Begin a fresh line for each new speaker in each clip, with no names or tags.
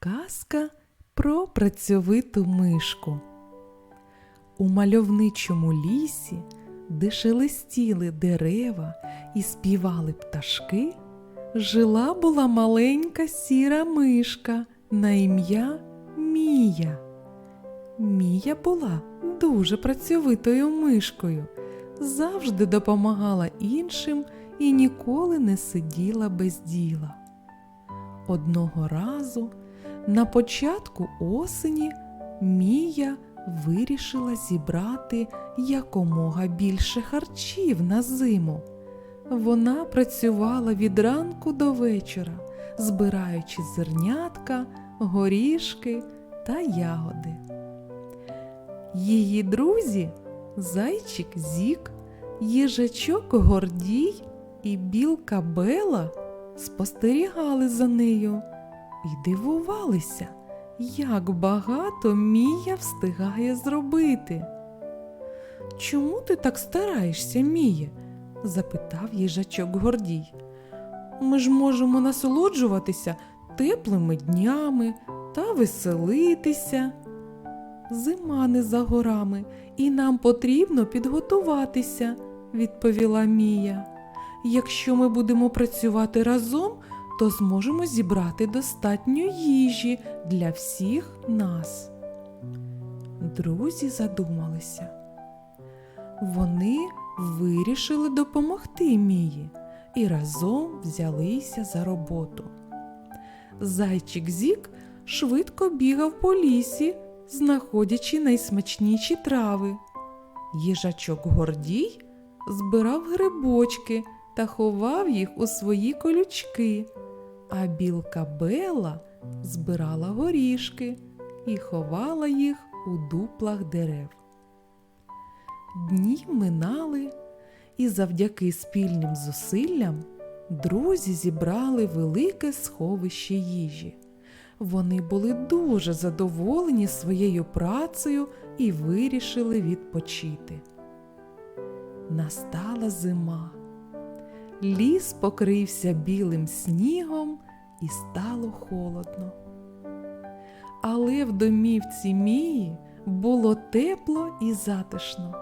Казка про працьовиту мишку. У мальовничому лісі, де шелестіли дерева і співали пташки, жила була маленька сіра мишка на ім'я Мія. Мія була дуже працьовитою мишкою, завжди допомагала іншим і ніколи не сиділа без діла. Одного разу на початку осені Мія вирішила зібрати якомога більше харчів на зиму. Вона працювала від ранку до вечора, збираючи зернятка, горішки та ягоди. Її друзі зайчик Зік, їжачок Гордій і білка Бела спостерігали за нею і дивувалися, як багато Мія встигає зробити. Чому ти так стараєшся, Міє? запитав їжачок Гордій. Ми ж можемо насолоджуватися теплими днями та веселитися. Зима не за горами, і нам потрібно підготуватися, відповіла Мія. Якщо ми будемо працювати разом, то зможемо зібрати достатньо їжі для всіх нас. Друзі задумалися. Вони вирішили допомогти Мії і разом взялися за роботу. Зайчик Зік швидко бігав по лісі, знаходячи найсмачніші трави. Їжачок Гордій збирав грибочки та ховав їх у свої колючки, а білка Бела збирала горішки і ховала їх у дуплах дерев. Дні минали, і завдяки спільним зусиллям друзі зібрали велике сховище їжі. Вони були дуже задоволені своєю працею і вирішили відпочити. Настала зима. Ліс покрився білим снігом і стало холодно. Але в домівці Мії було тепло і затишно.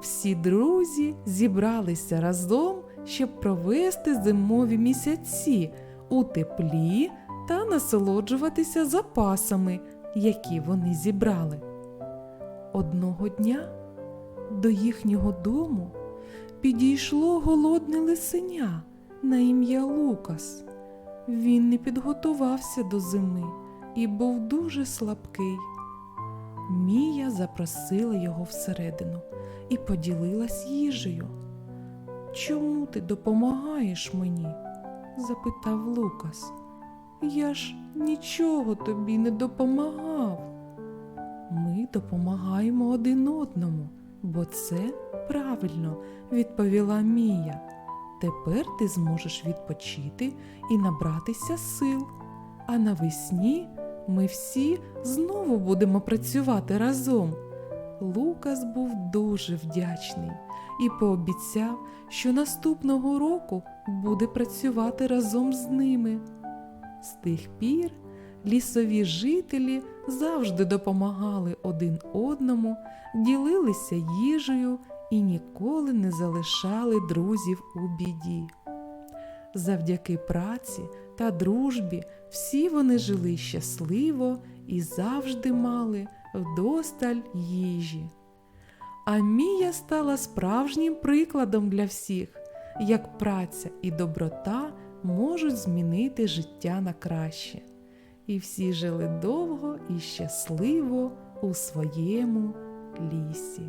Всі друзі зібралися разом, щоб провести зимові місяці у теплі та насолоджуватися запасами, які вони зібрали. Одного дня до їхнього дому підійшло голодне лисеня на ім'я Лукас. Він не підготувався до зими і був дуже слабкий. Мія запросила його всередину і поділилась їжею. Чому ти допомагаєш мені? запитав Лукас. Я ж нічого тобі не допомагав. Ми допомагаємо один одному, бо це правильно, відповіла Мія. Тепер ти зможеш відпочити і набратися сил. А навесні ми всі знову будемо працювати разом. Лукас був дуже вдячний і пообіцяв, що наступного року буде працювати разом з ними. З тих пір лісові жителі завжди допомагали один одному, ділилися їжею і ніколи не залишали друзів у біді. Завдяки праці та дружбі всі вони жили щасливо і завжди мали вдосталь їжі. А Мія стала справжнім прикладом для всіх, як праця і доброта можуть змінити життя на краще. І всі жили довго і щасливо у своєму лісі.